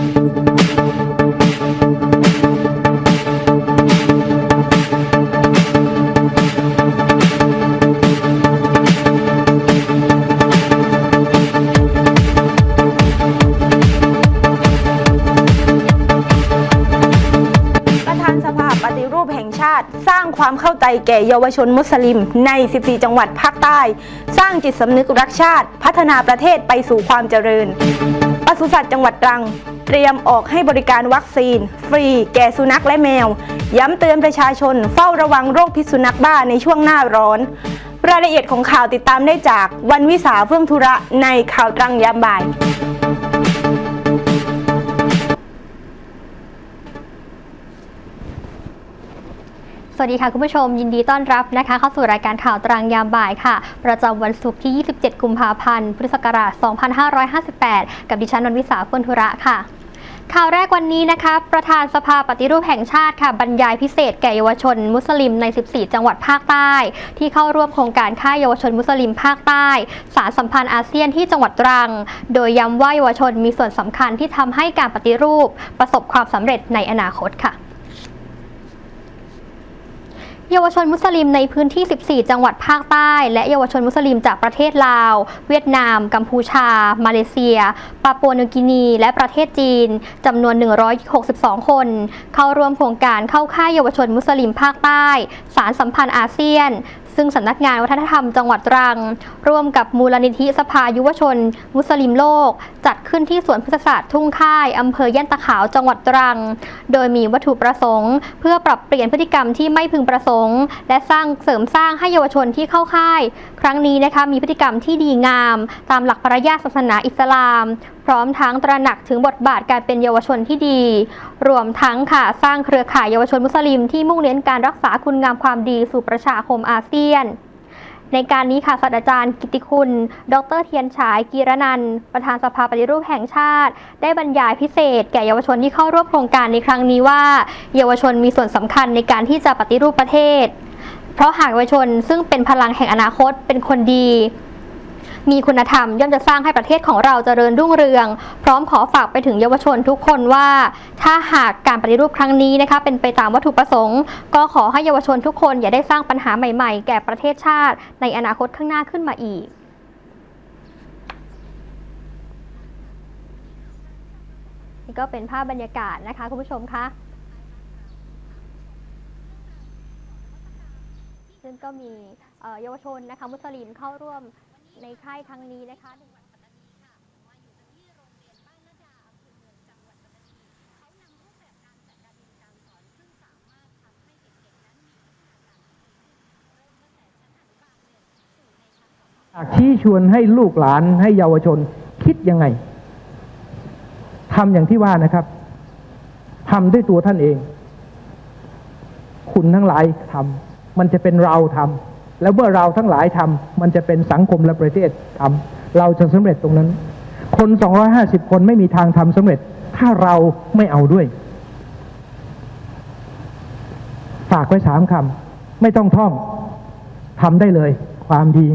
ประธานสภาปฏิรูปแห่งชาติสร้างความเข้าใจแก่เยาวชนมุสลิมใน 14 จังหวัดภาคใต้ สร้างจิตสำนึกรักชาติ พัฒนาประเทศไปสู่ความเจริญปศุสัตว์จังหวัดตรัง เตรียมออกให้บริการวัคซีน ฟรี แก่สุนัขและแมว ย้ำเตือนประชาชน เฝ้าระวังโรคพิษสุนัขบ้าในช่วงหน้าร้อน รายละเอียดของข่าวติดตามได้จากวันวิสาเฟื่องธุระในข่าวตรังยามบ่ายสวัสดีค่ะคุณผู้ชมยินดีต้อนรับนะคะเข้าสู่รายการข่าวตรังยามบ่ายค่ะ ประจำวันศุกร์ที่ 27 กุมภาพันธ์ พุทธศักราช 2558 กับดิฉันนนวิสาเฟื่องธุระค่ะ ข่าวแรกวันนี้นะคะประธานสภาปฏิรูปแห่งชาติค่ะบรรยายพิเศษแก่เยาวชน มุสลิมใน 14 จังหวัดภาคใต้ ที่เข้าร่วมโครงการค่ายเยาวชนมุสลิมภาคใต้ สารสัมพันธ์อาเซียนที่จังหวัดตรัง โดยย้ำว่าเยาวชนมีส่วนสำคัญที่ทำให้การปฏิรูป ประสบความสำเร็จในอนาคตค่ะ เยาวชนมุสลิมในพื้นที่ 14 จังหวัดภาคใต้ และเยาวชนมุสลิมจากประเทศลาว เวียดนาม กัมพูชา มาเลเซีย ปาปัวนิวกินี และประเทศจีนจำนวน 162 คน เข้าร่วมโครงการเข้าค่ายเยาวชนมุสลิมภาคใต้ สารสัมพันธ์อาเซียน ซึ่งสำนักงานวัฒนธรรมจังหวัดตรัง ร่วมกับมูลนิธิสภายุวชน มุสลิมโลก จัดขึ้นที่สวนพฤกษศาสตร์ทุ่งค่ายอำเภอย่านตะขาวจังหวัดตรัง โดยมีวัตถุประสงค์ เพื่อปรับเปลี่ยนพฤติกรรมที่ไม่พึงประสงค์ และสร้างเสริมสร้างให้เยาวชนที่เข้าค่าย ครั้งนี้นะคะมีพฤติกรรมที่ดีงาม ตามหลักปรัชญาศาสนาอิสลาม ร้อมทั้งตระหนักถึงบทบาทการเป็นเยาวชนที่ดี รวมทั้งค่ะสร้างเครือข่ายเยาวชนมุสลิมที่มุ่งเน้นการรักษาคุณงามความดีสู่ประชาคมอาเซียนในการนี้ค่ะศาสตราจารย์กิติคุณ ดรเทียนฉายกีรนันประธานสภาปฏิรูปแห่งชาติ ได้บรรยายพิเศษ แก่เยาวชนที่เข้าร่วมโครงการในครั้งนี้ว่า เยาวชนมีส่วนสำคัญในการที่จะปฏิรูปประเทศ เพราะหากเยาวชนซึ่งเป็นพลังแห่งอนาคตเป็นคนดี มีคุณธรรมย่อมจะสร้างให้ประเทศของเราเจริญรุ่งเรือง พร้อมขอฝากไปถึงเยาวชนทุกคนว่า ถ้าหากการปฏิรูปครั้งนี้นะคะเป็นไปตามวัตถุประสงค์ ก็ขอให้เยาวชนทุกคนอย่าได้สร้างปัญหาใหม่ๆ แก่ประเทศชาติ ในอนาคตข้างหน้าขึ้นมาอีกนี่ก็เป็นภาพบรรยากาศนะคะคุณผู้ชมคะซึ่งก็มีเอ่อเยาวชนนะคะมุสลิมเข้าร่วม ในค่ายครั้งนี้นะคะอยากชี้ชวนให้ลูกหลานให้เยาวชนคิดยังไงทำอย่างที่ว่านะครับทำด้วยตัวท่านเอง คุณทั้งหลายทำมันจะเป็นเราทำ แล้วเมื่อเราทั้งหลายทำมันจะเป็นสังคมและประเทศทำเราจะสำเร็จตรงนั้น คน 250 คนไม่มีทางทำสำเร็จ ถ้าเราไม่เอาด้วย ฝากไว้สามคำไม่ต้องท่องทำได้เลย ความดี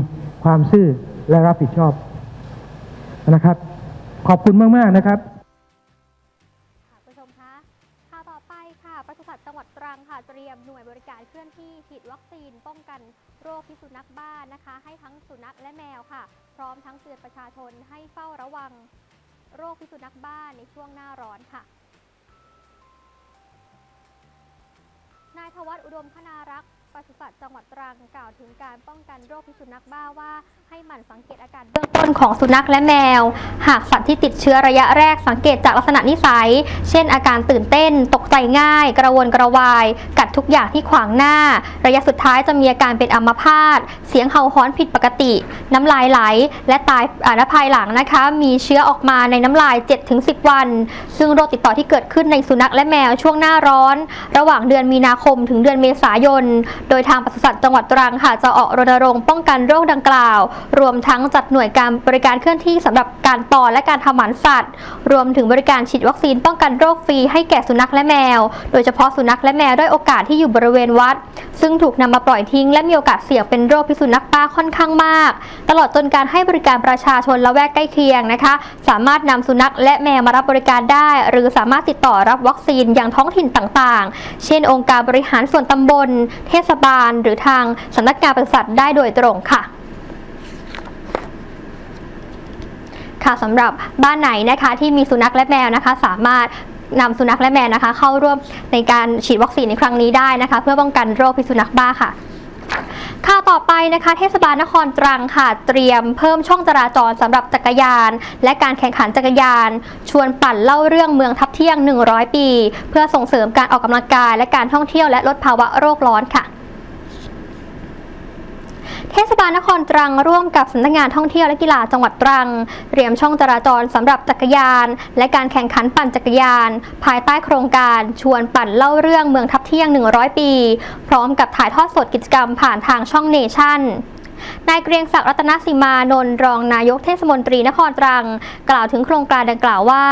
ความซื่อและรับผิดชอบนะครับ ขอบคุณมาก ๆ นะครับค่ะผู้ชมคะข่าวต่อไปค่ะปศุสัตว์จังหวัดตรังค่ะเตรียมหน่วยบริการเคลื่อนที่ฉีดวัคซีนป้องกัน โรคพิษสุนัขบ้านนะคะ ให้ทั้งสุนัขและแมวค่ะ พร้อมทั้งเตือนประชาชนให้เฝ้าระวัง โรคพิษสุนัขบ้านในช่วงหน้าร้อนค่ะนายทวัฒอุดมคณารักษ์ ปศุสัตว์จังหวัดตรังกล่าวถึงการป้องกันโรคพิษสุนัขบ้าว่า ให้หมั่นสังเกตอาการเบื้องต้นของสุนัขและแมว หากสัตว์ที่ติดเชื้อระยะแรกสังเกตจากลักษณะนิสัย เช่น อาการตื่นเต้น ตกใจง่าย กระวนกระวาย กัดทุกอย่างที่ขวางหน้า ระยะสุดท้ายจะมีอาการเป็นอัมพาตเสียงเห่าหอนผิดปกติ น้ำลายไหล และตายอ่าและภายหลังนะคะ มีเชื้อออกมาในน้ำลาย 7-10 วัน ซึ่งโรคติดต่อที่เกิดขึ้นในสุนัขและแมวช่วงหน้าร้อน ระหว่างเดือนมีนาคมถึงเดือนเมษายนโดยทางปศุสัตว์จังหวัดตรังค่ะจะออกรณรงค์ป้องกันโรคดังกล่าว รวมทั้งจัดหน่วยการบริการเคลื่อนที่สำหรับการต่อและการทำหมันสัตว์ รวมถึงบริการฉีดวัคซีนป้องกันโรคฟรีให้แก่สุนัขและแมว โดยเฉพาะสุนัขและแมวด้วยโอกาสที่อยู่บริเวณวัด ซึ่งถูกนำมาปล่อยทิ้ง และมีโอกาสเสี่ยงเป็นโรคพิษสุนัขบ้าค่อนข้างมาก ตลอดจนการให้บริการประชาชนละแวกใกล้เคียงนะคะ สามารถนำสุนัขและแมวมารับบริการได้ หรือสามารถติดต่อรับวัคซีนอย่างท้องถิ่นต่างๆ เช่น องค์การบริหารส่วนตำบล เทศบาล หรือทางสำนักงานปศุสัตว์ได้โดยตรงค่ะค่ะสำหรับบ้านไหนนะคะที่มีสุนัขและแมวนะคะ สามารถนำสุนัขและแมวนะคะ เข้าร่วมในการฉีดวัคซีนในครั้งนี้ได้นะคะ เพื่อป้องกันโรคพิษสุนัขบ้าค่ะข่าวต่อไปนะคะ เทศบาลนครตรังค่ะ เตรียมเพิ่มช่องจราจรสำหรับจักรยาน และการแข่งขันจักรยาน ชวนปั่นเล่าเรื่องเมืองทับเที่ยง 100 ปี เพื่อส่งเสริมการออกกำลังกายและการท่องเที่ยวและลดภาวะโรคร้อนค่ะ เทศบาลนครตรังร่วมกับสำนักงานท่องเที่ยวและกีฬาจังหวัดตรัง เตรียมช่องจราจรสำหรับจักรยาน และการแข่งขันปั่นจักรยาน ภายใต้โครงการชวนปั่นเล่าเรื่องเมืองทับเที่ยง 100 ปี พร้อมกับถ่ายทอดสดกิจกรรมผ่านทางช่องเนชั่น นายเกรียงศักดิ์รัตนสิมานนท์รองนายกเทศมนตรีนครตรัง กล่าวถึงโครงการดังกล่าวว่า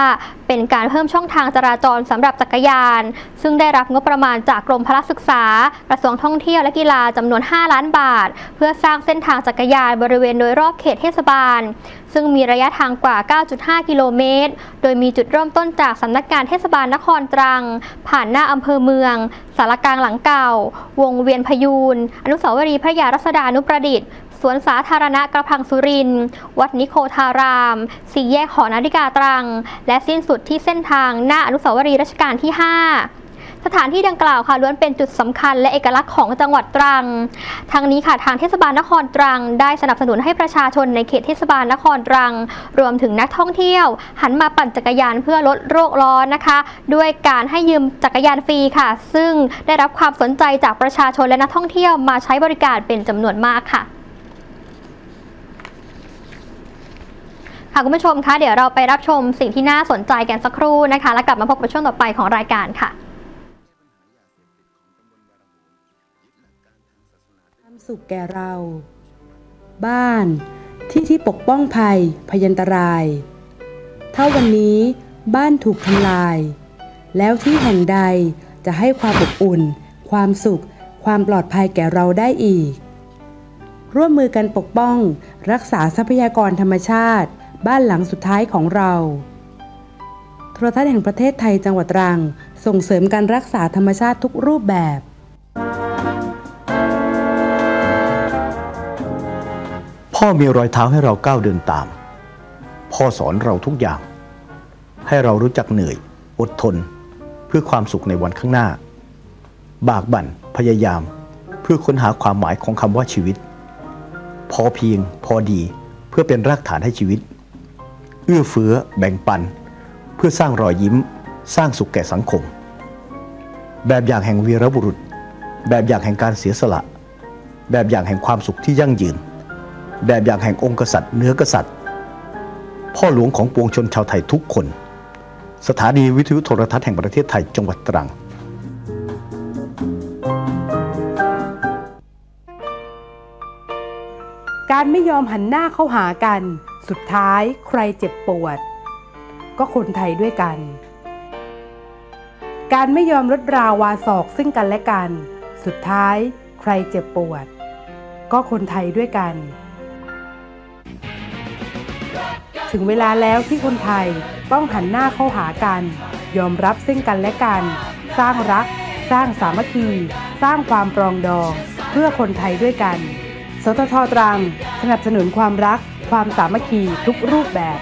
เป็นการเพิ่มช่องทางจราจรสำหรับจักรยาน ซึ่งได้รับงบประมาณจากกรมพละศึกษา กระทรวงท่องเที่ยวและกีฬาจำนวน 5 ล้านบาท เพื่อสร้างเส้นทางจักรยานบริเวณโดยรอบเขตเทศบาล ซึ่งมีระยะทางกว่า 9.5 กิโลเมตร โดยมีจุดเริ่มต้นจากสำนักงานเทศบาลนครตรัง ผ่านหน้าอำเภอเมือง สารกลางหลังเก่า วงเวียนพยูน อนุสาวรีย์พระยารัศดานุประดิษฐ์สวนสาธารณะกระพังสุรินทร์วัดนิโคทาราม สี่แยกหอนาฬิกาตรัง และสิ้นสุดที่เส้นทางหน้าอนุสาวรีย์รัชกาลที่ 5 สถานที่ดังกล่าวค่ะล้วนเป็นจุดสำคัญและเอกลักษณ์ของจังหวัดตรัง ทางนี้ค่ะทางเทศบาลนครตรัง ได้สนับสนุนให้ประชาชนในเขตเทศบาลนครตรัง รวมถึงนักท่องเที่ยว หันมาปั่นจักรยานเพื่อลดโรคร้อนนะคะ ด้วยการให้ยืมจักรยานฟรีค่ะ ซึ่งได้รับความสนใจจากประชาชนและนักท่องเที่ยวมาใช้บริการเป็นจำนวนมากค่ะค่ะคุณผู้ชมคะเดี๋ยวเราไปรับชมสิ่งที่น่าสนใจกันสักครู่นะคะ แล้วกลับมาพบกับช่วงต่อไปของรายการค่ะ สุขแก่เรา บ้าน ที่ที่ปกป้องภัย พยันตราย ถ้าวันนี้บ้านถูกทำลาย แล้วที่แห่งใดจะให้ความอบอุ่น ความสุข ความปลอดภัยแก่เราได้อีก ร่วมมือกันปกป้อง รักษาทรัพยากรธรรมชาติ บ้านหลังสุดท้ายของเราโทรทัศน์แห่งประเทศไทยจังหวัดตรัง ส่งเสริมการรักษาธรรมชาติทุกรูปแบบ พ่อมีรอยเท้าให้เราก้าวเดินตาม พ่อสอนเราทุกอย่าง ให้เรารู้จักเหนื่อย อดทน เพื่อความสุขในวันข้างหน้า บากบั่นพยายาม เพื่อค้นหาความหมายของคำว่าชีวิต พอเพียง พอดีเพื่อเป็นรากฐานให้ชีวิต เอื้อเฟื้อ แบ่งปัน เพื่อสร้างรอยยิ้ม สร้างสุขแก่สังคม แบบอย่างแห่งวีรบุรุษ แบบอย่างแห่งการเสียสละ แบบอย่างแห่งความสุขที่ยั่งยืน แบบอย่างแห่งองค์กษัตริย์เนื้อกษัตริย์ พ่อหลวงของปวงชนชาวไทยทุกคน สถานีวิทยุโทรทัศน์แห่งประเทศไทยจังหวัดตรังการไม่ยอมหันหน้าเข้าหากัน สุดท้ายใครเจ็บปวด ก็คนไทยด้วยกัน การไม่ยอมลดราวาศอกซึ่งกันและกัน สุดท้ายใครเจ็บปวด ก็คนไทยด้วยกัน ถึงเวลาแล้วที่คนไทยต้องหันหน้าเข้าหากัน ยอมรับซึ่งกันและกัน สร้างรัก สร้างสามัคคี สร้างความปรองดอง เพื่อคนไทยด้วยกัน สททตรัง สนับสนุนความรัก ความสามัคคีทุกรูปแบบ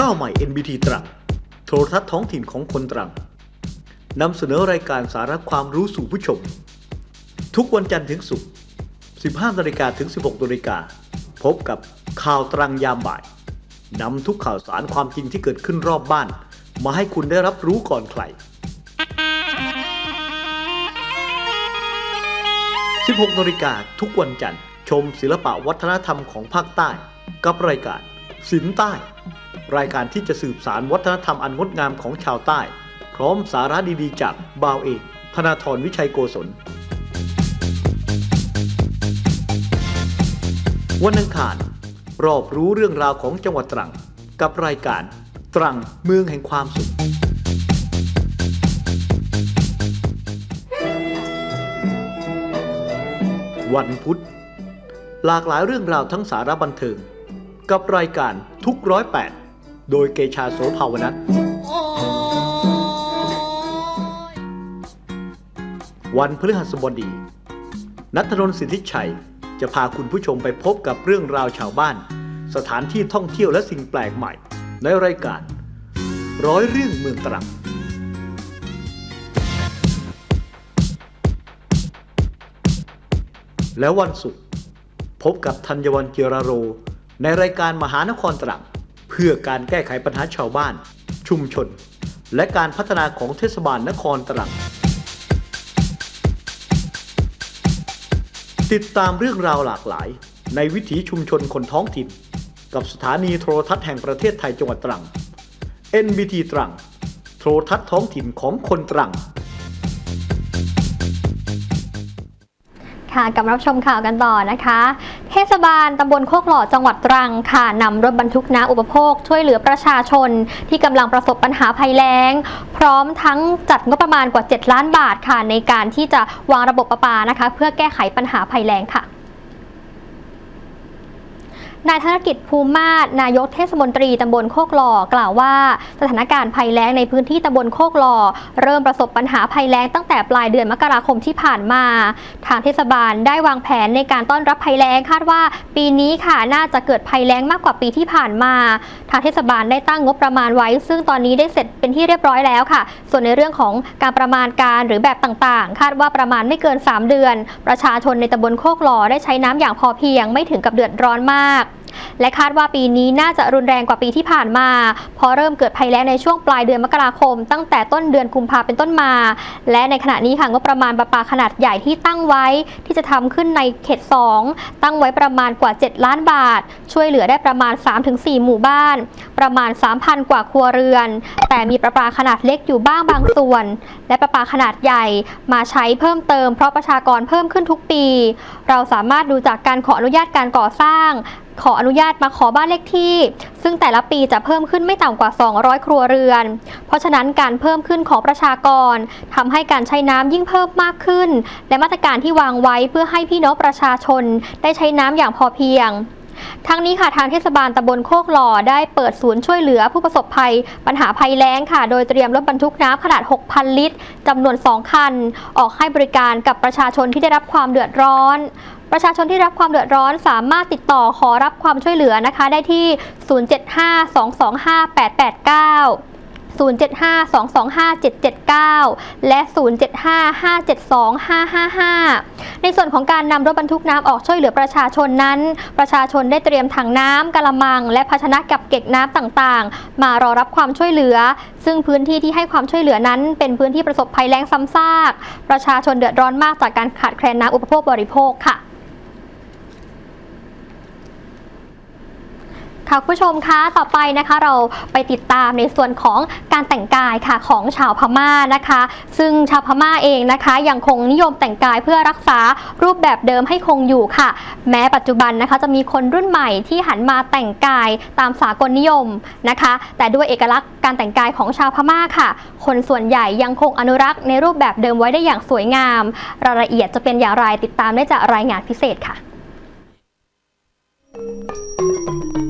ก้าวใหม่ NBT ตรังโทรทัศน์ท้องถิ่นของคนตรังนำเสนอรายการสาระความรู้สู่ผู้ชม ทุกวันจันทร์ถึงศุกร์ 15นาฬิกาถึง 16นาฬิกาพบกับข่าวตรังยามบ่ายนำทุกข่าวสารความจริงที่เกิดขึ้นรอบบ้าน มาให้คุณได้รับรู้ก่อนใคร 16นาฬิกาทุกวันจันทร์ ชมศิลปะวัฒนธรรมของภาคใต้ กับรายการศิลป์ใต้ รายการที่จะสืบสารวัฒนธรรมอันงดงามของชาวใต้ พร้อมสาระดีๆ จากบาวเอกธนาธรวิชัยโกศล วันอังคาร รอบรู้เรื่องราวของจังหวัดตรัง กับรายการตรังเมืองแห่งความสุขวันพุธ หลากหลายเรื่องราวทั้งสาระบันเทิง กับรายการทุกร้อยแปด โดยเกชาโสภาวนัทวันพฤหัสบดี นัทนนท์สิทธิชัยจะพาคุณผู้ชมไปพบกับเรื่องราวชาวบ้าน สถานที่ท่องเที่ยวและสิ่งแปลกใหม่ ในรายการ ร้อยเรื่องเมืองตรังแล้ววันศุกร์พบกับธัญวันเกียรโร ในรายการมหานครตรัง เพื่อการแก้ไขปัญหาชาวบ้าน ชุมชน และการพัฒนาของเทศบาลนครตรัง ติดตามเรื่องราวหลากหลาย ในวิถีชุมชนคนท้องถิ่น กับสถานีโทรทัศน์แห่งประเทศไทยจังหวัดตรัง NBT ตรัง โทรทัศน์ท้องถิ่นของคนตรัง ค่ะกลับรับชมข่าวกันต่อนะคะ เทศบาลตำบลโคกหล่อจังหวัดตรังค่ะนำรถบรรทุกน้ำอุปโภค ช่วยเหลือประชาชน ที่กำลังประสบปัญหาภัยแล้ง พร้อมทั้งจัดงบประมาณกว่า 7 ล้านบาทค่ะในการที่จะวางระบบประปานะคะ เพื่อแก้ไขปัญหาภัยแล้งค่ะ นายธนกิจภูมิมาศนายกเทศมนตรีตำบลโคกหล่อกล่าวว่า สถานการณ์ภัยแล้งในพื้นที่ตำบลโคกหล่อ เริ่มประสบปัญหาภัยแล้งตั้งแต่ปลายเดือนมกราคมที่ผ่านมา ทางเทศบาลได้วางแผนในการต้อนรับภัยแล้งคาดว่า ปีนี้ค่ะน่าจะเกิดภัยแล้งมากกว่าปีที่ผ่านมา ทางเทศบาลได้ตั้งงบประมาณไว้ ซึ่งตอนนี้ได้เสร็จเป็นที่เรียบร้อยแล้วค่ะ ส่วนในเรื่องของการประมาณการหรือแบบต่างๆ คาดว่าประมาณไม่เกิน 3 เดือน ประชาชนในตำบลโคกหล่อได้ใช้น้ำอย่างพอเพียง ไม่ถึงกับเดือดร้อนมาก และคาดว่าปีนี้น่าจะรุนแรงกว่าปีที่ผ่านมาเพราะเริ่มเกิดภัยแล้งในช่วงปลายเดือนมกราคม ตั้งแต่ต้นเดือนกุมภาเป็นต้นมา และในขณะนี้ค่ะงบประมาณประปาขนาดใหญ่ที่ตั้งไว้ที่จะทำขึ้นในเขต 2 ตั้งไว้ประมาณกว่า 7 ล้านบาท ช่วยเหลือได้ประมาณ 3-4 หมู่บ้าน ประมาณ 3,000 กว่าครัวเรือน แต่มีประปาขนาดเล็กอยู่บ้างบางส่วน และประปาขนาดใหญ่มาใช้เพิ่มเติมเพราะประชากรเพิ่มขึ้นทุกปี เราสามารถดูจากการขออนุญาตการก่อสร้าง ขออนุญาตมาขอบ้านเลขที่ ซึ่งแต่ละปีจะเพิ่มขึ้นไม่ต่ำกว่า 200 ครัวเรือน เพราะฉะนั้นการเพิ่มขึ้นของประชากรทำให้การใช้น้ำยิ่งเพิ่มมากขึ้น และมาตรการที่วางไว้เพื่อให้พี่น้องประชาชน ได้ใช้น้ำอย่างพอเพียงทั้งนี้ค่ะทางเทศบาลตำบลโคกหล่อได้เปิดศูนย์ช่วยเหลือผู้ประสบภัย ปัญหาภัยแล้งค่ะ โดยเตรียมรถบรรทุกน้ำขนาด 6,000 ลิตรจำนวน 2 คัน ออกให้บริการกับประชาชนที่ได้รับความเดือดร้อน ประชาชนที่รับความเดือดร้อนสามารถติดต่อขอรับความช่วยเหลือนะคะ ได้ที่ 075-225-889 075-225-779 และ 075-572-555 ในส่วนของการนำรถบรรทุกน้ำออกช่วยเหลือประชาชนนั้น ประชาชนได้เตรียมถังน้ำกะละมัง และภาชนะกับเก็บน้ำต่างๆ มารอรับความช่วยเหลือ ซึ่งพื้นที่ที่ให้ความช่วยเหลือนั้น เป็นพื้นที่ประสบภัยแล้งซ้ำซาก ประชาชนเดือดร้อนมากจากการขาดแคลนน้ำอุปโภคบริโภคค่ะ ค่ะผู้ชมคะต่อไปนะคะเราไปติดตามในส่วนของการแต่งกายค่ะของชาวพม่านะคะ ซึ่งชาวพม่าเองนะคะ ยังคงนิยมแต่งกายเพื่อรักษารูปแบบเดิมให้คงอยู่ค่ะ แม้ปัจจุบันนะคะจะมีคนรุ่นใหม่ที่หันมาแต่งกายตามสากลนิยมนะคะ แต่ด้วยเอกลักษณ์การแต่งกายของชาวพม่าค่ะ คนส่วนใหญ่ยังคงอนุรักษ์ในรูปแบบเดิมไว้ได้อย่างสวยงาม รายละเอียดจะเป็นอย่างไรติดตามได้จากรายงานพิเศษค่ะสิ่ง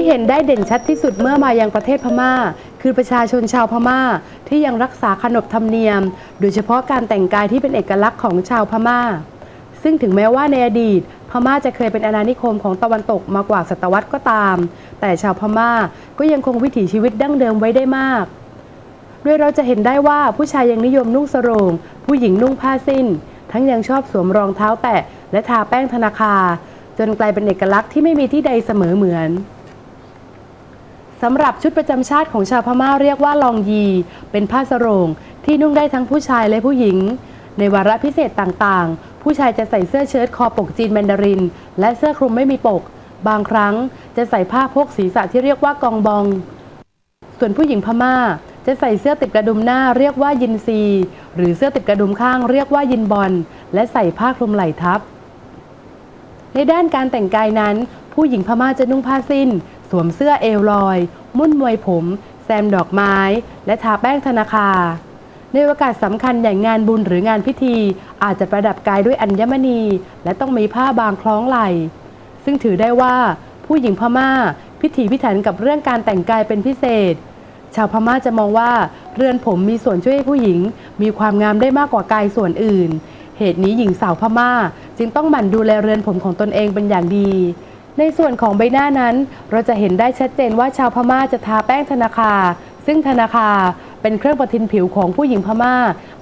ที่เห็นได้เด่นชัดที่สุดเมื่อมายังประเทศพม่า คือประชาชนชาวพม่า ที่ยังรักษาขนบธรรมเนียม โดยเฉพาะการแต่งกายที่เป็นเอกลักษณ์ของชาวพม่า ซึ่งถึงแม้ว่าในอดีต พม่าจะเคยเป็นอาณานิคมของตะวันตกมากว่าศตวรรษก็ตาม แต่ชาวพม่าก็ยังคงวิถีชีวิตดั้งเดิมไว้ได้มากด้วยเราจะเห็นได้ว่าผู้ชายยังนิยมนุ่งสรง ผู้หญิงนุ่งผ้าสิ้น ทั้งยังชอบสวมรองเท้าแตะ และทาแป้งธนาคา จนกลายเป็นเอกลักษณ์ที่ไม่มีที่ใดเสมอเหมือน สำหรับชุดประจำชาติของชาวพม่าเรียกว่าลองยี เป็นผ้าสรงที่นุ่งได้ทั้งผู้ชายและผู้หญิง ในวาระพิเศษต่างๆ ผู้ชายจะใส่เสื้อเชิ้ตคอปกจีนแมนดาริน และเสื้อคลุมไม่มีปก บางครั้งจะใส่ผ้าพกศีรษะที่เรียกว่ากองบอง ส่วนผู้หญิงพม่าจะใส่เสื้อติดกระดุมหน้าเรียกว่ายินซี หรือเสื้อติดกระดุมข้างเรียกว่ายินบอลและใส่ผ้าคลุมไหล่ทับ ในด้านการแต่งกายนั้น ผู้หญิงพม่าจะนุ่งผ้าสิ้น สวมเสื้อเอวลอย มุ่นมวยผม แซมดอกไม้ และทาแป้งธนาคา ในโอกาสสำคัญอย่างงานบุญหรืองานพิธี อาจจะประดับกายด้วยอัญมณี และต้องมีผ้าบางคล้องไหล่ซึ่งถือได้ว่าผู้หญิงพม่า พิถีพิถันกับเรื่องการแต่งกายเป็นพิเศษ ชาวพม่าจะมองว่าเรือนผมมีส่วนช่วยให้ผู้หญิง มีความงามได้มากกว่ากายส่วนอื่น เหตุนี้หญิงสาวพม่า จึงต้องหมั่นดูแลเรือนผมของตนเองเป็นอย่างดี ในส่วนของใบหน้านั้น เราจะเห็นได้ชัดเจนว่าชาวพม่าจะทาแป้งธนาคา ซึ่งธนาคาเป็นเครื่องประทินผิวของผู้หญิงพม่า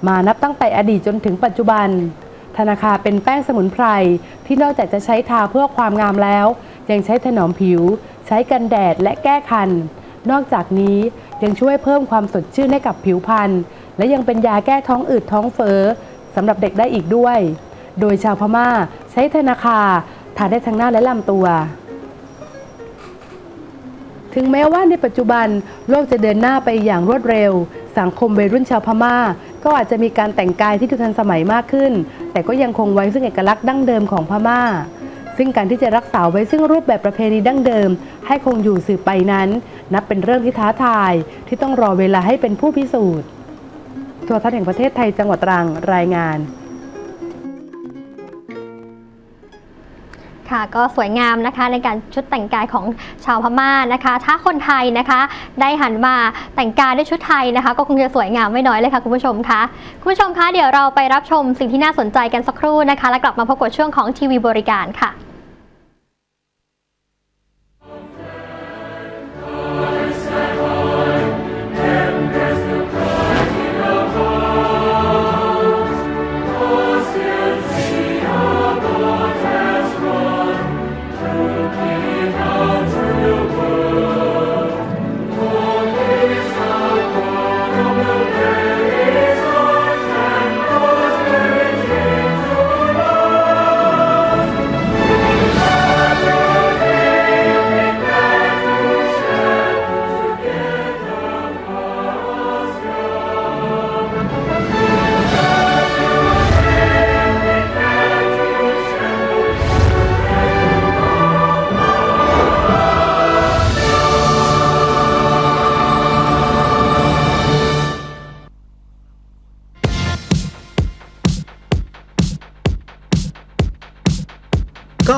มานับตั้งแต่อดีตจนถึงปัจจุบัน ธนาคาเป็นแป้งสมุนไพรที่นอกจากจะใช้ทาเพื่อความงามแล้ว ยังใช้ถนอมผิว ใช้กันแดดและแก้คัน นอกจากนี้ยังช่วยเพิ่มความสดชื่นให้กับผิวพรรณและยังเป็นยาแก้ท้องอืดท้องเฟ้อสำหรับเด็กได้อีกด้วย โดยชาวพม่าใช้ธนาคา ทาได้ทั้งหน้าและลำตัว ถึงแม้ว่าในปัจจุบันโลกจะเดินหน้าไปอย่างรวดเร็ว สังคมวัยรุ่นชาวพม่า ก็อาจจะมีการแต่งกายที่ดูทันสมัยมากขึ้น แต่ก็ยังคงไว้ซึ่งเอกลักษณ์ดั้งเดิมของพม่า ซึ่งการที่จะรักษาไว้ซึ่งรูปแบบประเพณีดั้งเดิม ให้คงอยู่สืบไปนั้น นับเป็นเรื่องที่ท้าทาย ที่ต้องรอเวลาให้เป็นผู้พิสูจน์ทัวทัศน์แห่งประเทศไทยจังหวัดตรังรายงาน ค่ะก็สวยงามนะคะในการชุดแต่งกายของชาวพม่านะคะ ถ้าคนไทยนะคะได้หันมาแต่งกายด้วยชุดไทยนะคะ ก็คงจะสวยงามไม่น้อยเลยค่ะคุณผู้ชมคะคุณผู้ชมคะเดี๋ยวเราไปรับชมสิ่งที่น่าสนใจกันสักครู่นะคะ แล้วกลับมาพบกับช่วงของทีวีบริการค่ะ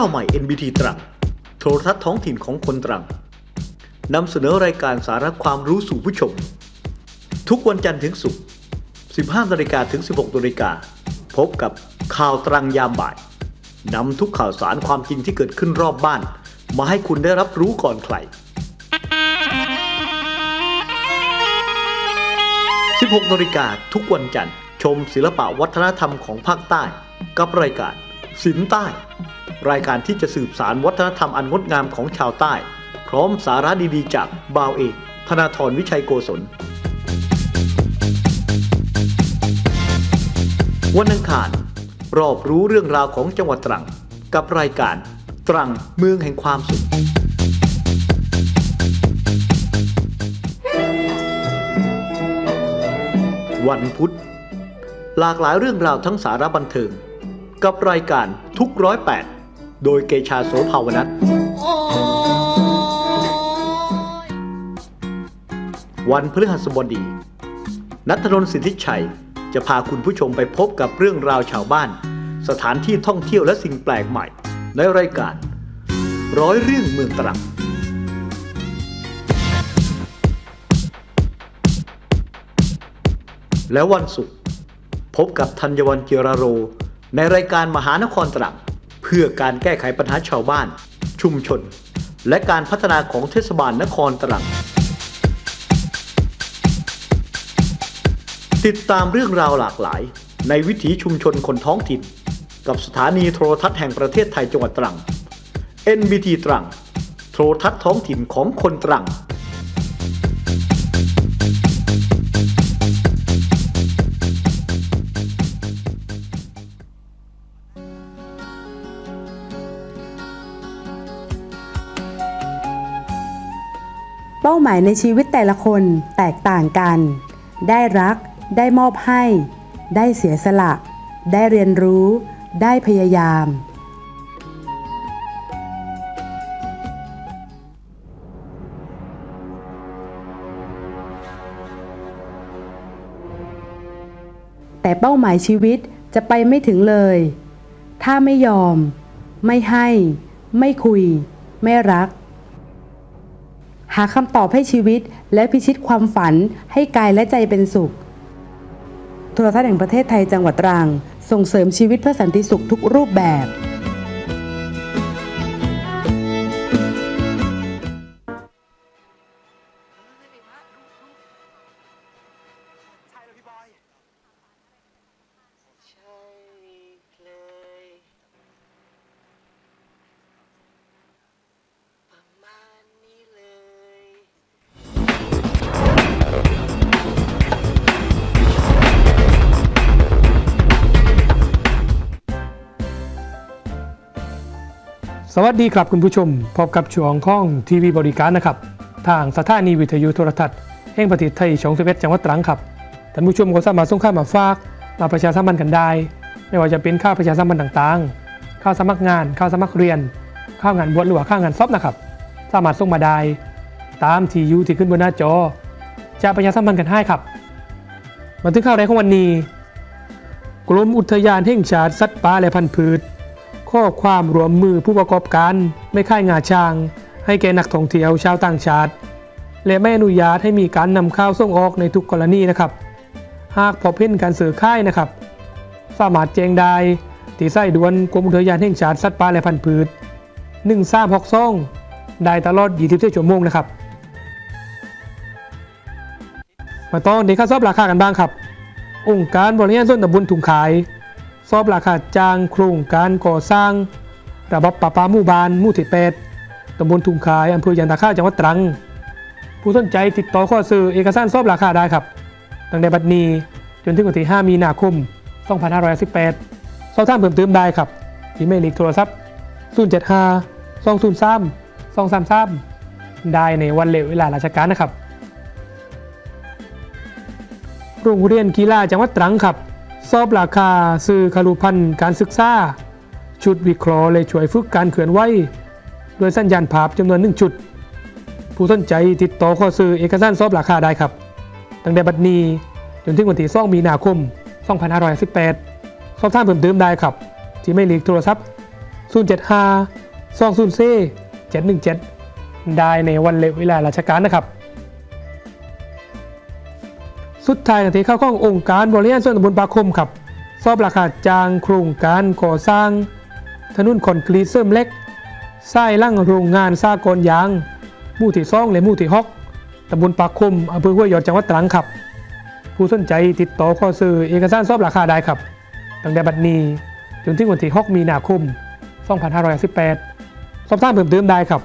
าวใหม่ NBT ตรังโทรทัศน์ท้องถิ่นของคนตรังนำเสนอรายการสาระความรู้สู่ผู้ชม ทุกวันจันทร์ถึงศุกร์ 15นาฬิกาถึง 16นาฬิกาพบกับข่าวตรังยามบ่ายนำทุกข่าวสารความจริงที่เกิดขึ้นรอบบ้าน มาให้คุณได้รับรู้ก่อนใคร 16นาฬิกาทุกวันจันทร์ ชมศิลปะวัฒนธรรมของภาคใต้ กับรายการศิลป์ใต้ รายการที่จะสืบสารวัฒนธรรมอันงดงามของชาวใต้ พร้อมสาระดีๆ จากบาวเอกธนาธรวิชัยโกศล วันอังคาร รอบรู้เรื่องราวของจังหวัดตรัง กับรายการตรังเมืองแห่งความสุขวันพุธ หลากหลายเรื่องราวทั้งสาระบันเทิง กับรายการทุกร้อยแปด โดยเกชาโสภาวนัทวันพฤหัสบดี นัทนนท์สิทธิชัยจะพาคุณผู้ชมไปพบกับเรื่องราวชาวบ้าน สถานที่ท่องเที่ยวและสิ่งแปลกใหม่ ในรายการ ร้อยเรื่องเมืองตรังและวันศุกร์พบกับธัญวันเจยรโร ในรายการมหานครตรัง พื่อพื่อการแก้ไขปัญหาชาวบ้าน ชุมชน และการพัฒนาของเทศบาลนครตรัง ติดตามเรื่องราวหลากหลาย ในวิถีชุมชนคนท้องถิ่น กับสถานีโทรทัศน์แห่งประเทศไทยจังหวัดตรัง NBT ตรัง โทรทัศน์ท้องถิ่นของคนตรัง ป้าหมายในชีวิตแต่ละคนแตกต่างกัน ได้รัก ได้มอบให้ ได้เสียสละ ได้เรียนรู้ ได้พยายาม แต่เป้าหมายชีวิตจะไปไม่ถึงเลย ถ้าไม่ยอม ไม่ให้ ไม่คุย ไม่รัก หาคำตอบให้ชีวิต และพิชิตความฝันให้กายและใจเป็นสุข โทรทัศน์แห่งประเทศไทยจังหวัดตรัง ส่งเสริมชีวิตเพื่อสันติสุขทุกรูปแบบ สวัสดีครับคุณผู้ชม พบกับช่วงข้องทีวีบริการนะครับ ทางสถานีวิทยุโทรทัศน์แห่งประเทศไทยช่องสิบเอ็ดจังหวัดตรังครับท่านผู้ชมก็สามารถส่งข้าวมาฝากมาประชาสัมพันธ์กันได้ ไม่ว่าจะเป็นข้าวประชาสัมพันธ์ต่างๆข้าวสมัครงานข้าวสมัครเรียนข้าวงานบวชหรือว่าข้าวงานซอบนะครับ สามารถส่งมาได้ตามที่ยูที่ขึ้นบนหน้าจอ จะประชาสัมพันธ์กันให้ครับ มาถึงข่าวแรกของวันนี้ กรมอุทยานแห่งชาติสัตว์ป่าและพันธุ์พืช ข้อความรวมมือผู้ประกอบการไม่ค่ายงาช้าง ให้แก่นักท่องเที่ยวชาวต่างชาติ และไม่อนุญาตให้มีการนำข้าวส่งออกในทุกกรณีนะครับ หากพบเห็นการสื่อค่ายนะครับ สามารถแจ้งได้ที่ไส้ดวนกรมอุทยานแห่งชาติสัตว์ป่าและพันธุ์พืช1362ได้ตลอด 24 ชั่วโมงนะครับ มาตอนนี้ข้าซอบราคากันบ้างครับ องค์การบริหารส่วนตำบลถุงขาย สอบราคาจ้างโครงการก่อสร้าง ระบบประปาหมู่บ้านหมู่ที่8ตำบลทุ่งขายอำเภอยันตาข้าจังหวัดตรัง ผู้สนใจติดต่อข้อซื้อเอกสารสอบราคาได้ครับ ตั้งแต่บัดนี้จนถึงวันที่ 5 มีนาคม 2518 สอบถามเพิ่มเติมได้ครับ ที่ไม่ลีกโทรศัพท์ 075 203 233 ได้ในวันเลวเวลาราชการนะครับ โรงเรียนกีฬาจังหวัดตรังครับ สอบราคาซื้อคารุพันธ์การศึกษา ชุดวิเคราะห์และช่วยฝึกการเขื่อนไหวโดยสัญญาณภาพจำนวนหนึ่งชุด ผู้สนใจติดต่อข้อซื้อเอกสารสอบราคาได้ครับ ตั้งแต่บัดนี้จนถึงวันที่2มีนาคม 2518 สอบถามเพิ่มเติมได้ครับ ที่ไม่หลีกโทรศัพท์ 075 204 717 ได้ในวันเลวเวลาราชการนะครับ สุดท้ายนาทีเข้าข้ององค์การบริหารส่วนตำบลปาคมครับสอบราคาจ้างโครงการก่อสร้าง ถนนคอนกรีตเสริมเล็กสร้างลั่งโรงงานสากลยางมู่ที่สองและมู่ที่หกตำบลปากคมอำเภอห้วยยอดจังหวัดตรังครับ ผู้สนใจติดต่อข้อซื้อเอกสารสอบราคาได้ครับ ตั้งแต่บัดนี้จนถึงวันที่6มีนาคม 2518 สอบถามเพิ่มเติมได้ครับ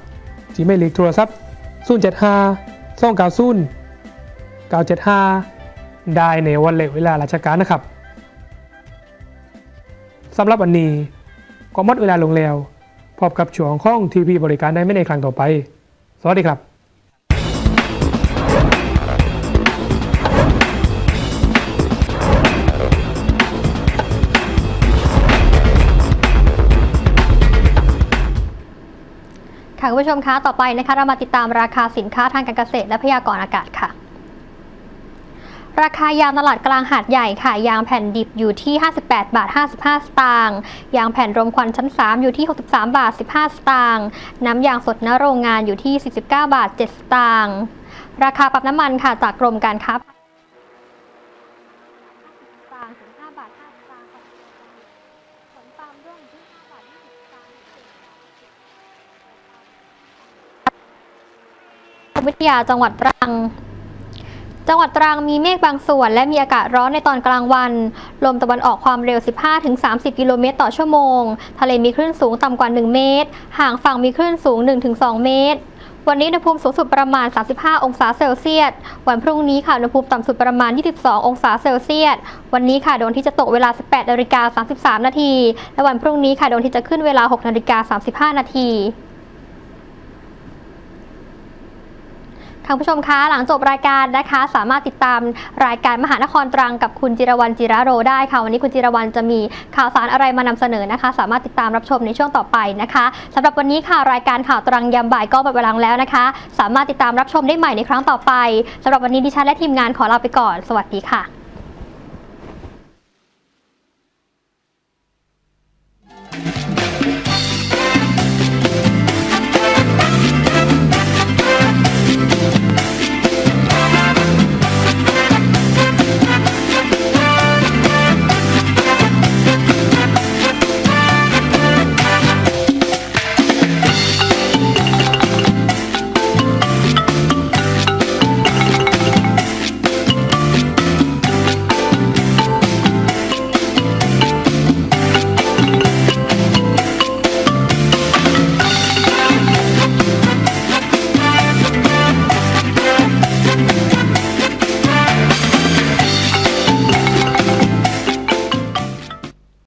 ที่ไม่หลีกโทรศัพท์075 290 975 ได้ในวันเลวเวลาราชการนะครับสำหรับวันนี้ก็หมดเวลาลงแล้ว พบกับช่วงข้องทีวีบริการได้ไม่ในครั้งต่อไป สวัสดีครับค่ะคุณผู้ชมคะ ต่อไปนะคะเรามาติดตามราคาสินค้าทางการเกษตรและพยากรณ์อากาศค่ะ ราคายางตลาดกลางหาดใหญ่ค่ะ ยางแผ่นดิบอยู่ที่ 58 บาท 55 สตางค์ยางแผ่นรมควันชั้น 3 อยู่ที่ 63 บาท 15 สตางค์น้ำยางสดณโรงงานอยู่ที่ 49 บาท 7 สตางค์ราคาปรับน้ำมันค่ะจากกรมการค้าวิทยาจังหวัดตรัง จังหวัดตรังมีเมฆบางส่วน และมีอากาศร้อนในตอนกลางวัน ลมตะวันออกความเร็ว 15-30 กิโลเมตรต่อชั่วโมง ทะเลมีคลื่นสูงต่ำกว่า 1 เมตร ห่างฝั่งมีคลื่นสูง 1-2 เมตร วันนี้อุณหภูมิสูงสุดประมาณ 35 องศาเซลเซียส วันพรุ่งนี้ค่ะอุณหภูมิต่ำสุดประมาณ 22 องศาเซลเซียส วันนี้ค่ะดวงที่จะตกเวลา 18นาฬิกา33 นาที และวันพรุ่งนี้ค่ะดวงที่จะขึ้นเวลา 6นาฬิกา35 นาที ท่านผู้ชมคะหลังจบรายการนะคะ สามารถติดตามรายการมหานครตรังกับคุณจิรวรรณจิระโรได้ค่ะ วันนี้คุณจิรวรรณจะมีข่าวสารอะไรมานำเสนอนะคะ สามารถติดตามรับชมในช่วงต่อไปนะคะสำหรับวันนี้ค่ะรายการข่าวตรังยามบ่ายก็หมดเวลาแล้วนะคะ สามารถติดตามรับชมได้ใหม่ในครั้งต่อไปสำหรับวันนี้ดิฉันและทีมงานขอลาไปก่อน สวัสดีค่ะ